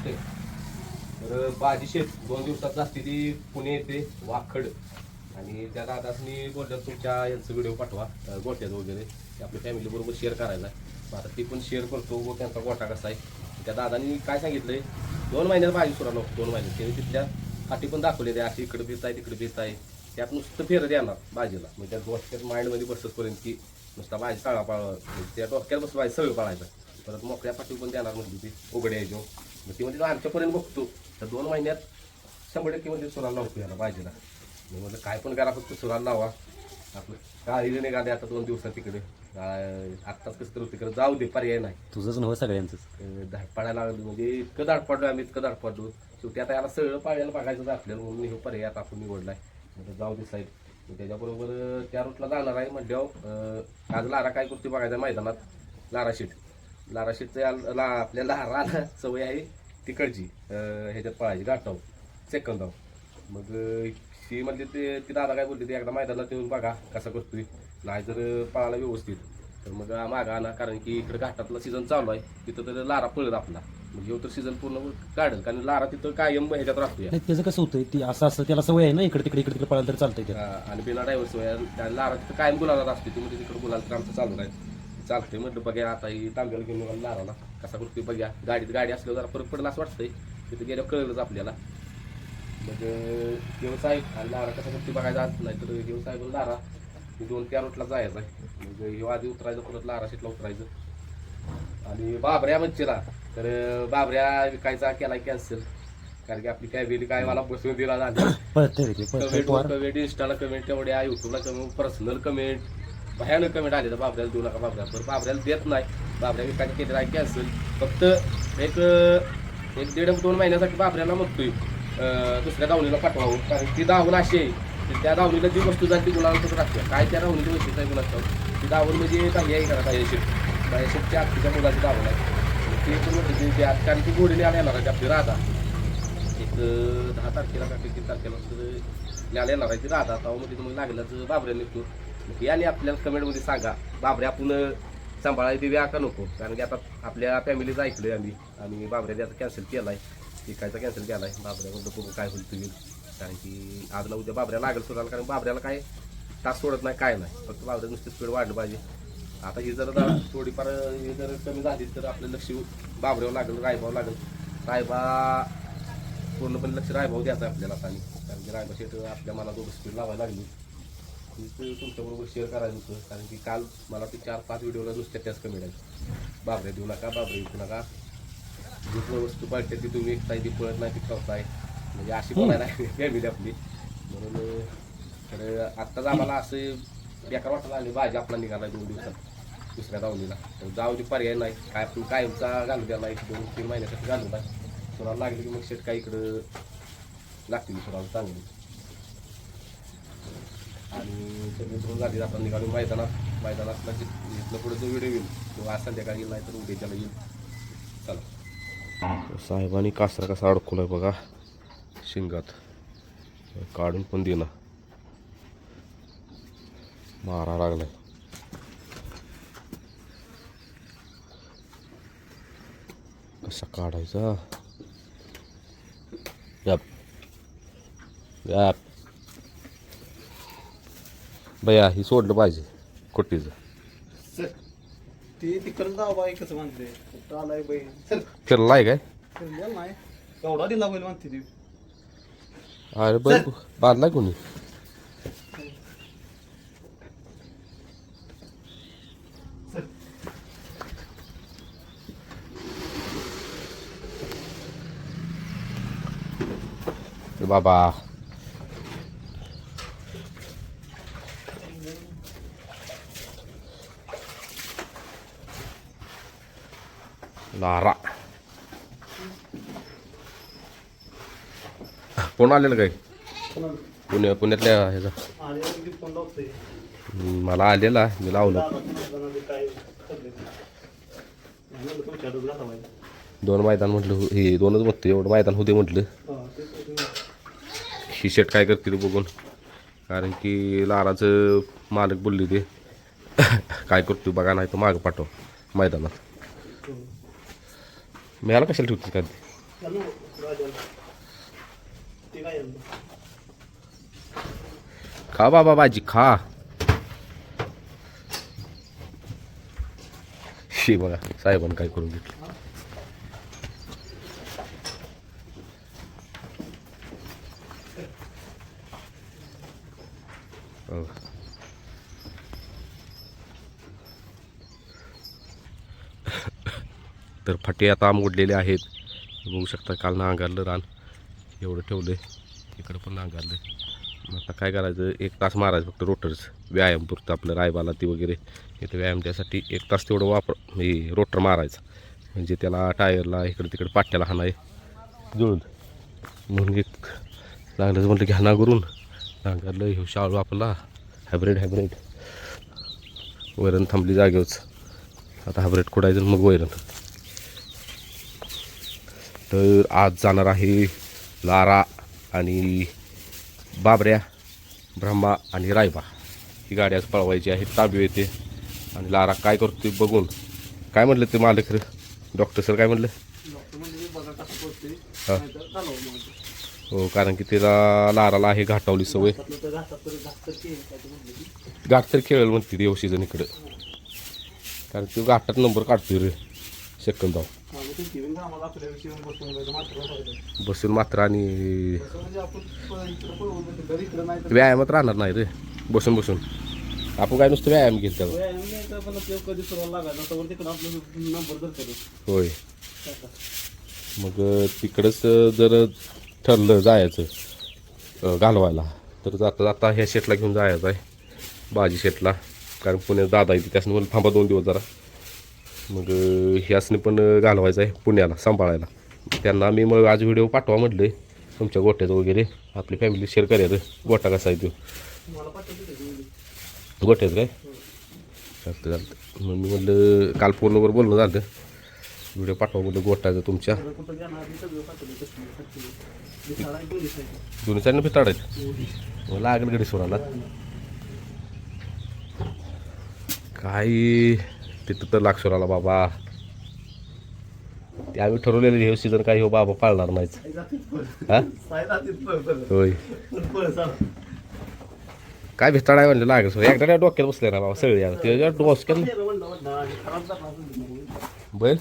नसते तर बाजी शेत दोन दिवसात असते ती पुणे येते वाखड. आणि त्या दादासनी बोललं तुमच्या यांचं व्हिडिओ पाठवा अं, गोट्याचं वगैरे. ते आपल्या फॅमिली बरोबर शेअर करायला. आता ती पण शेअर करतो व त्यांचा गोटा कसा आहे. त्या दादानी काय सांगितलंय? दोन महिन्यात भाजी सुरा नको दोन महिन्यात. त्यांनी तिथल्या काठी पण दाखवले ते अशी इकडे भीत आहे तिकडे भीत आहे त्यात नुसतं फेरत येणार भाजीला म्हणजे त्या डोक्यात माइंडमध्ये बसतपर्यंत की नुसता भाजी काळा पाळ म्हणजे त्या डोक्यात बसलं भाजी सगळं पाळायचं. परत मोकळ्या पाठी पण देणार म्हणजे ती उघड्या यायचो मग ती म्हणजे आमच्यापर्यंत बघतो. तर दोन महिन्यात शंभर टक्के म्हणजे सुराला लावतो याला भाजीला मी म्हटलं काय पण करा फक्त सुराला लावा. आपलं काळी निघाले आता दोन दिवसात तिकडे. आत्ताच कसं तर तिकडे जाऊ दे पर्याय नाही. तुझंच नव्ह सगळ्यांचंच. अं, धाड पाडायला लागलो म्हणजे इतकं धाड पडलो आम्ही इतकं धाड पडलो शेवटी आता याला सगळं पाळायला बघायचं आपल्याला म्हणून हे पर्याय आता आपण निवडलाय. म्हटलं जाऊ दे साहेब. त्याच्याबरोबर त्या रूटला जाणार आहे म्हटल्यावर अं, आज लारा काय करते बघायचं आहे मैदानात? लारा शीट लारा शीटचं ला आपल्या लारा सवय आहे तिकडची ह्याच्यात पळायची गाठाव सेकंदाव. मग ती म्हणजे ते ती दादा काय बोलते ते एकदा मैदानात येऊन बघा कसा करतोय. नाही जर पळाला व्यवस्थित. तर मग मागा आणा कारण की इकडे घाटातला सीझन चालू आहे. तिथं तर लारा पळत आपला. मग ह्यो तर सीझन पूर्ण काढेल कारण लारा तिथं कायम ह्याच्यात राहतोय. नाही त्याचं कसं होतंय ती असं असं त्याला सवय आहे ना इकडे तिकडे इकडे तिकडे पळायला तर चालतंय ते. हा, आणि बिना ड्रायव्हर सोय त्या लारा तिथं कायम गुलाला असते तुम्ही तिकडे गुलाल तर आमचं चालू आहे चालतंय म्हटलं बघा आता ही तांब्याला घेऊन निघाला लाराला कसा करतोय बघा गाडीत गाडी असल्यावर जरा फरक पडला असं वाटतंय. तिथं गेल्यावर कळलंच आपल्याला. मग व्यवसाय आणि लारा कसा करते बघायचा नाही. तर व्यवसाय पण लारा दोन त्या रूटला जायचं आहे. मग हे आधी उतरायचं परत लारा सीटला उतरायचं. आणि बाबऱ्या मच्छीला. तर बाबऱ्या विकायचा केला कॅन्सल कारण की आपली काय वेळी काय मला बसवून दिला झाली कमेंट कमेंट इंस्टाला कमेंट तेवढ्या युट्यूबला कमेंट पर्सनल कमेंट. भयानक कमेंट आले तर बाबऱ्याला देऊ नका बाबऱ्याला. तर बाबऱ्याला देत नाही. बाबऱ्या विकायचं केलेलं आहे कॅन्सल फक्त एक एक दीड दोन महिन्यासाठी बाबऱ्याला म्हणतोय दुसऱ्या दावणीला पाठवावं. कारण ती दावण अशी आहे की त्या दावणीला जी वस्तू जाईल ती गुलाबातच राहते. काय त्या दावणीची वस्तू आहे गुलाब ती दावण म्हणजे काही आहे करा काही शेट काही आत्तीच्या मुलाची दावण आहे. ती पण म्हणते ती आज कारण ती गोडीने आल्या येणार आहे आपली राधा. एक दहा तारखेला का तीन तारखेला तर न्यायला येणार आहे ती राधा. आता मध्ये तुम्ही लागल्याच बाबऱ्या निघतो याने आपल्याला कमेंटमध्ये सांगा. बाबऱ्या आपण सांभाळायला देऊया का नको? कारण की आता आपल्या फॅमिलीचं ऐकलंय आम्ही. आणि बाबऱ्याने आता कॅन्सल केला आहे विकायचा कॅन्सल केला आहे म्हणलं बघू काय होईल तुम्ही. कारण की आज ना उद्या बाबऱ्या लागेल सुद्धा कारण बाबऱ्याला काय तास सोडत नाही काय नाही. फक्त बाबऱ्या नुसती स्पीड वाढलं पाहिजे. आता ही जर थोडीफार हे जर कमी झाली तर आपलं लक्ष बाबऱ्यावर लागेल रायबावर लागेल. रायबा पूर्णपणे लक्ष रायभाव द्यायचा आपल्याला आता आणि. कारण की रायबा शेट आपल्या मला दोघं स्पीड लावायला लागली. तीच तुमच्याबरोबर शेअर करायचं होतं. कारण की काल मला ते चार पाच व्हिडिओला नुसत्या त्याच कमी आहे बाबऱ्या देऊ नका बाबऱ्या विकू नका. जी वस्तू पाळते ती तुम्ही विकताय ती पळत नाही ती ठेवताय म्हणजे अशी बोलायला फॅमिली आपली. म्हणून तर आत्ताच आम्हाला असं बेकार वाटायला आले भाजी आपला निघाला दोन दिवसात दुसऱ्या दावणीला. तर जाऊ दे पर्याय नाही. काय आपण कायमचा घालू द्याला एक दोन तीन महिन्यासाठी घालू नाही. सुराला लागली की मग शेट काय इकडं लागतील सुराला चांगली. आणि सगळी धुवून झाली आपण निघालो मैदानात. मैदानातला जे- इथनं पुढे जो व्हिडिओ येईल तो आज संध्याकाळी येईल नाही तर उद्याच्याला येईल. चला. साहेबांनी कासरा कसा अडकवलाय बघा. शिंगात. काढून पण देना मारा लागलाय. कसा काढायचा? गप गप बया ही सोडलं पाहिजे कुट्टीचं. ते तिकडं जावा एकच म्हणते. कुठं आलाय बैल चल फिरलाय काय? फिरलेला नाही. एवढा दिला बैल म्हणते ती. अरे बरं बांधलाय कोणी? बाबा. लारा कोण ah, आलेलं काय? पुण्या पुण्यातल्या ह्याचा. मला आलेला मी लावलं. दोन मैदान म्हटलं हो- हे दोनच बघतो एवढं मैदान होते म्हटलं. ही शेट काय करते बघून. कारण की लाराचं मालक बोलली ते. काय करतो बघा नाही तर मागं पाठव मैदानात. मी मिळाला कशाला ठेवते काय खा बाबा भाजी खा. शी बघा साहेबांना काय करून घेतलं. हो. तर फाटे आता मोडलेले आहेत. बघू शकता काल नांगरलं रान. एवढं ठेवलं आहे इकडं पण नांगरलं मग आता काय करायचं? एक तास मारायचं फक्त रोटर्स व्यायाम पुरतं आपलं रायबाला ती वगैरे. इथं व्यायाम त्यासाठी एक तास तेवढं वापर हे रोटर मारायचं. म्हणजे त्याला टायरला इकडं तिकडं पाट्याला हाणाय जुळून. म्हणून एक लागलं म्हटलं की हाना करून. नांगरलं हे शाळू आपला. Hybrid hybrid. वैरण थांबली जागेवच आता हायब्रिड खोडायचं मग वैरण. तर आज जाणार आहे लारा आणि बाबऱ्या ब्रह्मा आणि रायबा. ही गाडी आज पळवायची आहे ताबी येते. आणि लारा काय करतोय बघून. काय म्हटलं ते मालक डॉक्टर सर काय म्हटलं हा. हो कारण की त्याला लाराला आहे घाटावली सवय. तर ते ते. घाट तर खेळेल म्हणते ते सीझन इकडं. कारण तो घाटात नंबर काढतोय रे सेकंद जाऊ बसून मात्र आणि म्हणजे व्यायामात राहणार नाही रे. बसून बसून. आपण काय नुसतं व्यायाम घेईल त्याला. होय. मग तिकडंच जर ठरलं जायचं घालवायला तर जाता जाता ह्या शेटला घेऊन जायचं आहे बाजी शेटला. कारण पुण्यात दादा येते त्यासनं मला थांबा दोन दिवस जरा. मग ह्यासने पण घालवायचं आहे पुण्याला सांभाळायला. त्यांना मी मग आज व्हिडिओ पाठवा म्हटलं तुमच्या गोट्याचं वगैरे आपली फॅमिली शेअर करायचं गोटा कसा आहे तो? गोट्याचं काय? चालतं चालतं. मग मी म्हटलं काल फोनवर बोलणं झालं. व्हिडिओ पाठवा म्हटलं गोटाचं तुमच्या. दोन्ही साईडनं फिताडायचं मग लागेल गडी सोडायला. काही तिथं तर लागसोराला बाबा. ते आम्ही ठरवलेलं हे सीझन काही हो बाबा पाळणार नाहीच हा? होय. काय भेटता नाही म्हणजे लागेल सोड. एकदा डोक्यात बसले ना बाबा सगळे यार. ते डोसक्यात बैल?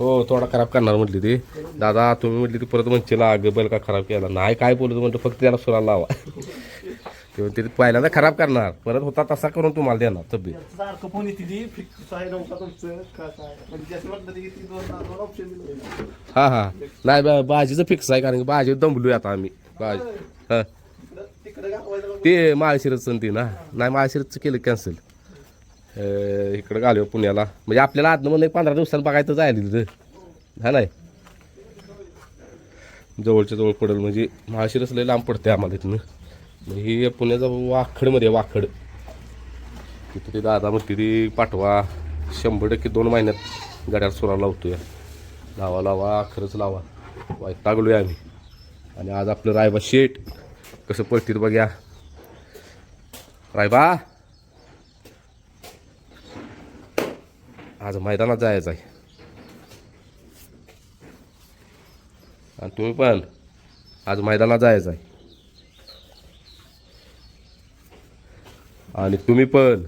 हो थोडा खराब करणार म्हटली ती. दादा तुम्ही म्हटली ती परत म्हणशील लाग बैल का खराब केला नाही. काय बोलतो म्हणतो फक्त त्याला सुराला लावा. म्हणते ते पहिल्यांदा खराब करणार परत होता तसा करून तुम्हाला देणार तब्येत. याचं सारखं फोन येते ती फिक्स आहे नव्हता तुमचं का काय? म्हणजे ज्याचं म्हटलं ते ती दोन दोन ऑप्शन दिले. हा हा. नाही बा- भाजीचं फिक्स आहे कारण की भाजी दमलोय आता आम्ही. भाजी हा. तिकडं ते माळशिरचं ती ना. नाही माळशिरचं केलं कॅन्सल इकडं घालू पुण्याला. म्हणजे आपल्याला आतनं म्हणून एक पंधरा दिवसांनी बघायचं जायला तिथं. हा नाही? जवळच्या जवळ पडेल म्हणजे माळशिरस लय लांब पडते आम्हाला इथनं. म्हणजे ही पुण्याचा वाखडमध्ये आहे, वाखड. तिथं ते दादा म्हणते ती पाठवा. शंभर टक्के दोन महिन्यात गड्याला सुरा लावतोय. लावा लावा खरंच लावा. वैतागलोय आम्ही. आणि आज आपलं रायबा शेट कसं पळतील बघ्या. रायबा. आज मैदानात जायचं आहे आणि तुम्ही पण. आज मैदानात जायचं आहे आणि तुम्ही पण.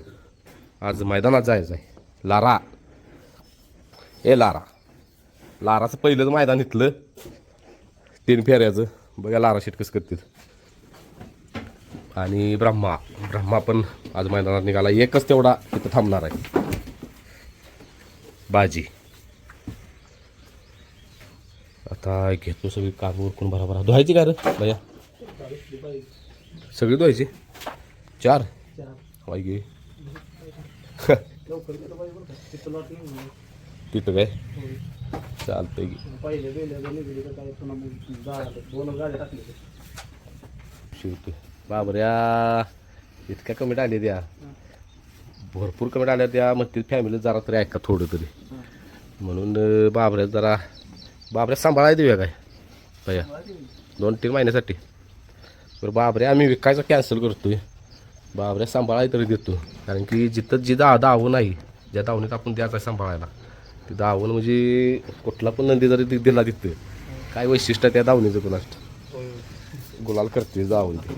आज मैदानात जायचं आहे लारा. ए लारा. लाराचं पहिलंच मैदान इथलं. तीन फेऱ्याचं. बघा लारा शेट कसं करतील. आणि ब्रह्मा. ब्रह्मा पण आज मैदानात निघाला. एकच तेवढा इथं थांबणार आहे. बाजी. आता घेतो सगळी काम उरकून बरोबर धुवायची का रे? भैया. सगळी धुवायची? चार? वाई गे. तिथं काय. चालतंय की शिवते बाबऱ्या इतक्या कमेंट आल्या त्या भरपूर कमेंट आल्या त्या मग ती फॅमिली जरा तरी ऐका थोडं तरी म्हणून बाबऱ्या जरा बाबऱ्या सांभाळायला देऊया काय भैया दोन तीन महिन्यासाठी बरं बाबऱ्या आम्ही विकायचं कॅन्सल करतोय बाबऱ्या सांभाळायला तरी देतो. कारण की जिथं जी दा दावं नाही ज्या दावणीत आपण द्यायचं आहे सांभाळायला ती दावण म्हणजे कुठला पण नंदी जरी ती दिला तिथं काय वैशिष्ट्य त्या दावणीचं पण असतं. गुलाल करते दावण ते.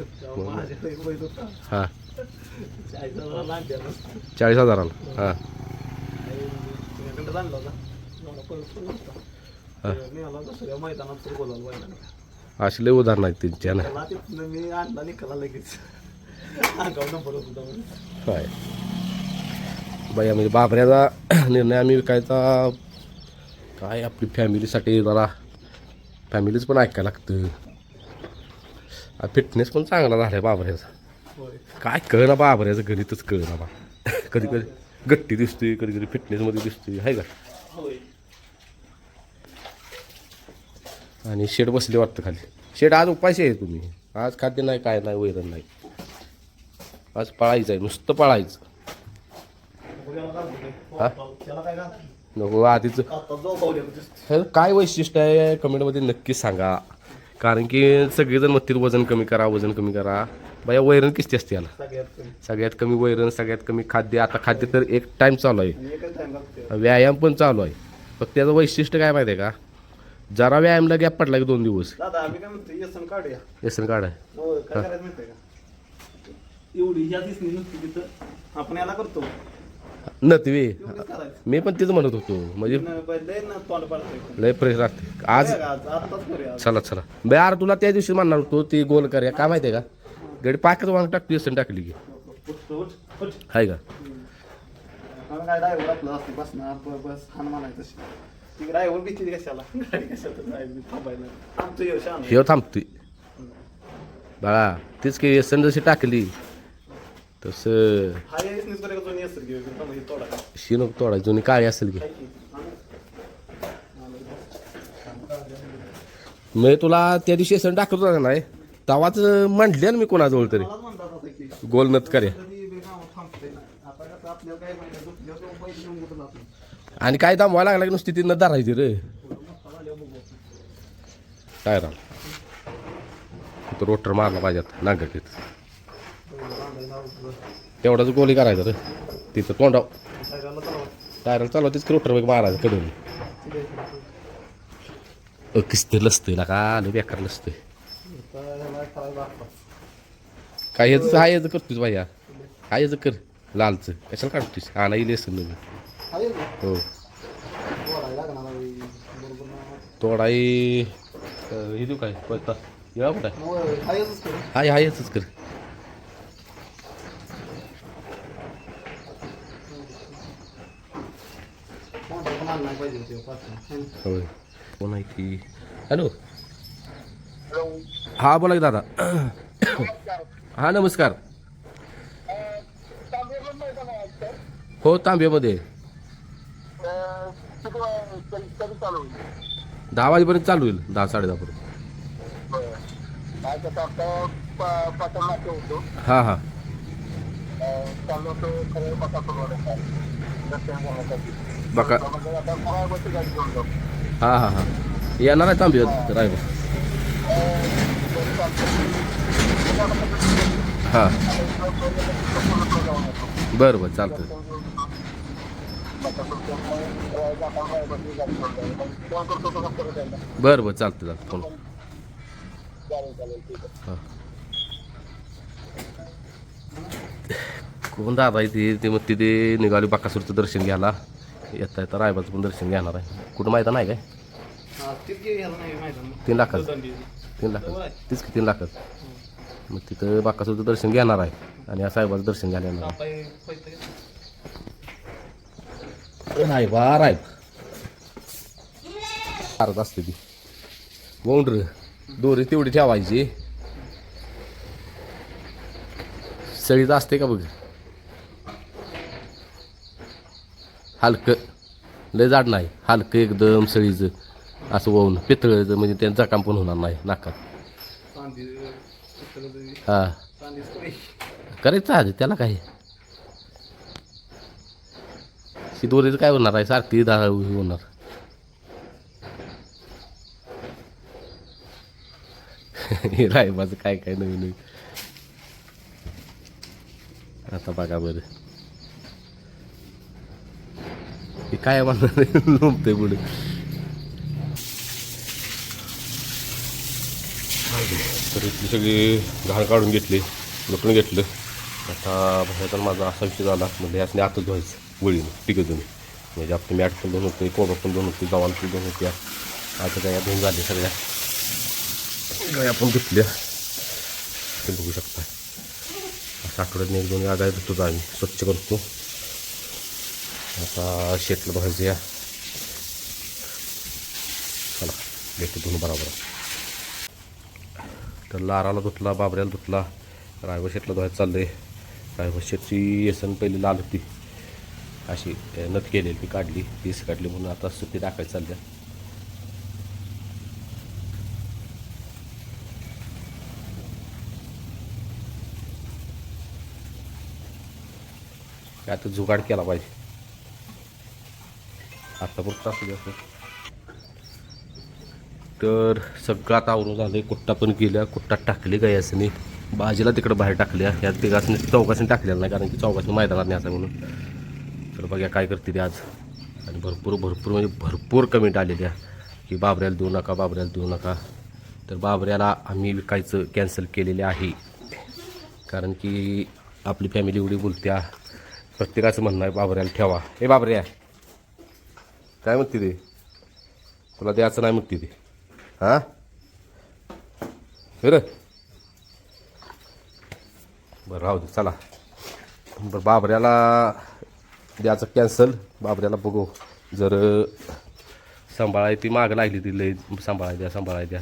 हां. चाळीस हजाराला हां. हां. मी अशी लय उदाहरण आहेत त्यांच्या ना? काय? बाया म्हणजे बाबऱ्याचा निर्णय आम्ही विकायचा. काय आपली फॅमिलीसाठी जरा फॅमिलीच पण ऐकायला लागतं. फिटनेस पण चांगला झाला आहे बाबऱ्याचा. काय काय कळना बाबऱ्याचं गणितच कळना बा. कधी कधी गट्टी दिसते कधी कधी फिटनेसमध्ये दिसते आहे का? आणि शेड बसले वाटतं खाली. शेड आज उपाशी आहे तुम्ही. आज खाद्य नाही काय नाही वैरण नाही. आज पळायचं आहे नुसतं पळायचं? हा? नको आधीच. काय वैशिष्ट्य आहे? कमेंटमध्ये नक्की सांगा. कारण की सगळेजण म्हणतील वजन कमी करा वजन कमी करा. बाया वैरण किती असते याला? सगळ्यात कमी. वैरण सगळ्यात कमी खाद्य. आता खाद्य तर एक टाईम चालू आहे. व्यायाम पण चालू आहे. फक्त त्याचं वैशिष्ट्य काय माहिती आहे का? जरा व्यायामला गॅप पडला की दोन दिवस. व्यसन काढाय हो काय करायचं माहितीये का एवढी ह्या दिसली नसती तिथं. आपण याला करतो नतवे एवढीच करायचं. मी पण तेच म्हणत होतो. म्हणजे न- पहिले ना तोंड पाडतोय. लय फ्रेश राहते आज करूया. चला चला. बे यार तुला त्या दिवशी म्हणणार होतो ती गोल करूया काय माहिती आहे का? गडी पाकच वांग टाकली असं टाकली की. उठ, उठ, उठ. आहे का? मला काय ड्रायव्हर आपलं असते बस ना ब- बस हान म्हणायचं तशी ती ड्रायव्हर भीती कशाला? गाडी कशाला जायची थांबायला. आमचं यश आणलं. हे थांबतोय. बाळा तीच की व्यसन जशी टाकली तसं काय शिनक तोडा. जुनी काळी असेल की? मी तुला त्या दिवशी व्यसन टाकत होता नाही? तवाच म्हटले ना मी कोणाजवळ तरी. मलाच म्हणतात आता की गोल नत करे आणि काय दामवा लागला की नुसती ती न धरायची रे. काय राव तिथं रोटर मारला पाहिजे आता तेवढाच गोली करायचं रे तिथं तोंडाव सायकलला चालवा. तीच रोटर वेग मारायचं. अ किस्ते लसतंय ना का आलं बेकार लसतंय. काय ह्याचं हा ह्याचं करतोस बाया हा ह्याचं कर लालचं कशाला काढतोस हा नाही लेसन नवीन? हो. तोडाई हे देऊ काय पत्ता येवा कुठं? होय, आहेच करू. हाय हाय ह्याचंच कर कोणाला पण आणला पाहिजे ते पाच. होय कोण आहे ती हॅलो हा बोला की दादा. हा नमस्कार. हो तांब्यामध्ये दहा वाजेपर्यंत चालू होईल दहा साडे दहा पर्यंत. हा हा. बका हां हां हां. येणार आहे तांबे रायबा हां. बरं बरं चालतं बरं बरं चालतं चालतं फोन हा. कोण दादा आहे ते ते मग तिथे निघाली बाकासूरचं दर्शन घ्यायला. येता येता रायबाचं पण दर्शन घेणार आहे. कुठं माहिती नाही काय. तीन लाखाचं. तीन लाखाचं. तीच की तीन लाखाचं? मग तिथं बाकासूरचं दर्शन घेणार आहे. आणि या साहेबाचं दर्शन घ्यायला येणार. आहे. रायबा रायबा अर्ध असते ती. बोंडर दोरी तेवढी ठेवायची. सळीच असते का बघ? हलकं. लय जाड नाही. हलकं एकदम सळीचं. असं वाहून पितळचं म्हणजे त्यांचा काम पण होणार नाही नाकात. हां. हा करायचं आधी त्याला काय? शिदोरीचं काय होणार आहे? सारखी दहा होणार. राय माझं काय काय नवीन नवीन. आता बघा बरं. ते काय म्हणणार लोंबते पुढे. तर इथली सगळी घाण काढून घेतली लपून घेतलं. आता तर माझा असा विषय झाला म्हणजे यासने आतच धुवायचं तिघं टिकतून म्हणजे आपली मॅट पण दोन होते कोबा पण दोन होते गव्हाण पण दोन होत्या. आता काय धुवून झाले सगळ्या. गाय आपण धुतल्या. ते बघू शकता. असं आठवड्यात एक दोन गाय धुतो आम्ही स्वच्छ करतो. आता शेतला भाजूया या चला भेटतो धुणं बरोबर. तर लाराला धुतला बाबऱ्याला धुतला. रायवळ शेटला धुवायचं आहे रायवळ शेटची येसन पहिली लाल होती. अशी नथ केलेली ती काढली तीस काढली म्हणून आता सुट्टी टाकायची चालल्या. काय आता जुगाड केला पाहिजे. आत्तापुरतं असू. द्या तर सगळं आता आवरून झालं कुट्टा पण गेल्या कुट्टा टाकली काय यासनी भाजीला तिकडं बाहेर टाकल्या. या तिघासनी चौकासनी टाकलेलं नाही कारण की चौकासनी मैदानात असं म्हणून. तर बघा काय करते ते आज. आणि भरपूर भरपूर म्हणजे भरपूर कमेंट आलेल्या. की बाबऱ्याला देऊ नका बाबऱ्याला देऊ नका. तर बाबऱ्याला आम्ही विकायचं कॅन्सल केलेले आहे. कारण की आपली फॅमिली एवढी बोलत्या. प्रत्येकाचं म्हणणं आहे बाबऱ्याला ठेवा. हे बाबऱ्या. काय म्हणते ते? तुला द्यायचं नाही म्हणते ते. हां? बरं बरं राहू दे चला. बरं बाबऱ्याला द्यायचं कॅन्सल बाबऱ्याला बघू. जर सांभाळाय ती मागं लागली ती लई. सांभाळाय द्या सांभाळाय द्या.